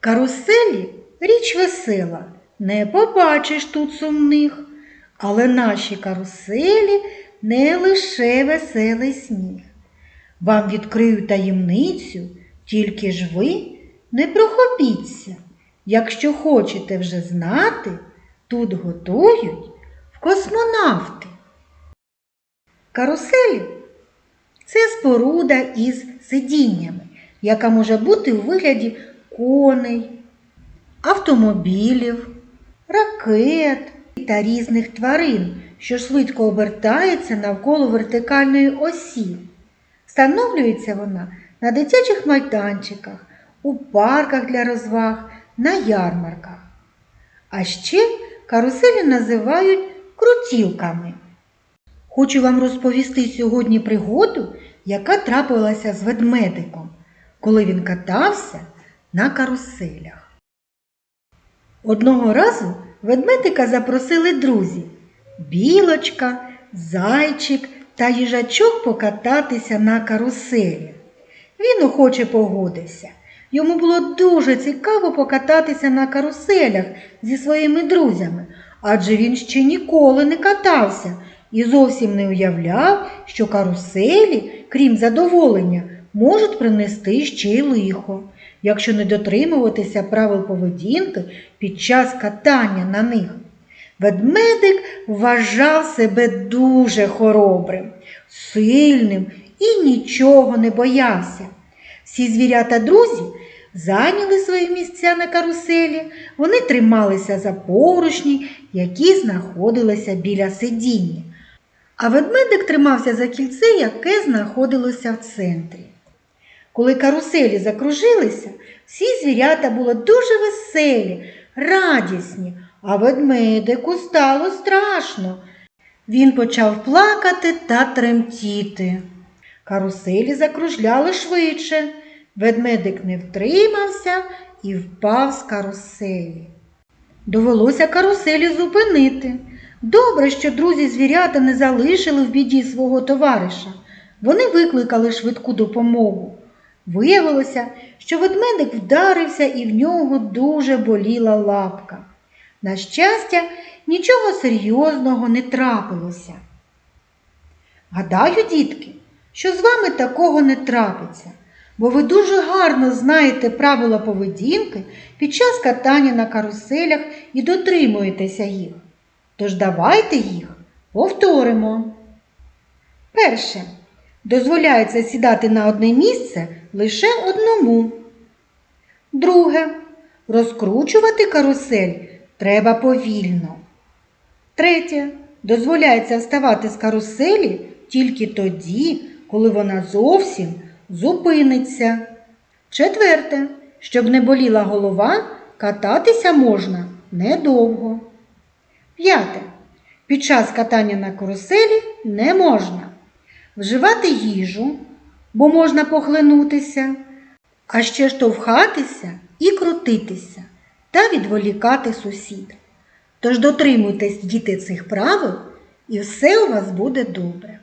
Каруселі річ весела, не побачиш тут сумних, але наші каруселі не лише веселий сміх. Вам відкрию таємницю, тільки ж ви не прохопіться. Якщо хочете вже знати, тут готують в космонавти. Каруселі це споруда із сидіннями, яка може бути у вигляді коней, автомобілів, ракет та різних тварин, що швидко обертається навколо вертикальної осі. Встановлюється вона на дитячих майданчиках, у парках для розваг, на ярмарках. А ще каруселі називають крутілками. Хочу вам розповісти сьогодні пригоду, яка трапилася з ведмедиком, коли він катався на каруселях. Одного разу ведмедика запросили друзі білочка, зайчик та їжачок покататися на каруселі. Він охоче погодився. Йому було дуже цікаво покататися на каруселях зі своїми друзями, адже він ще ніколи не катався і зовсім не уявляв, що каруселі, крім задоволення, можуть принести ще й лихо, якщо не дотримуватися правил поведінки під час катання на них. Ведмедик вважав себе дуже хоробрим, сильним і нічого не боявся. Всі звірята друзі зайняли свої місця на каруселі, вони трималися за поручні, які знаходилися біля сидіння. А ведмедик тримався за кільце, яке знаходилося в центрі. Коли каруселі закружилися, всі звірята були дуже веселі, радісні, а ведмедику стало страшно. Він почав плакати та тремтіти. Каруселі закружляли швидше. Ведмедик не втримався і впав з каруселі. Довелося каруселі зупинити. Добре, що друзі звірята не залишили в біді свого товариша. Вони викликали швидку допомогу. Виявилося, що ведмедик вдарився і в нього дуже боліла лапка. На щастя, нічого серйозного не трапилося. Гадаю, дітки, що з вами такого не трапиться, бо ви дуже гарно знаєте правила поведінки під час катання на каруселях і дотримуєтеся їх. Тож давайте їх повторимо. Перше. Дозволяється сідати на одне місце лише одному. Друге. Розкручувати карусель треба повільно. Третє. Дозволяється вставати з каруселі тільки тоді, коли вона зовсім зупиниться. Четверте. Щоб не боліла голова, кататися можна недовго. П'яте. Під час катання на каруселі не можна вживати їжу, бо можна похлинутися, а ще штовхатися і крутитися та відволікати сусід. Тож дотримуйтесь діти цих правил, і все у вас буде добре.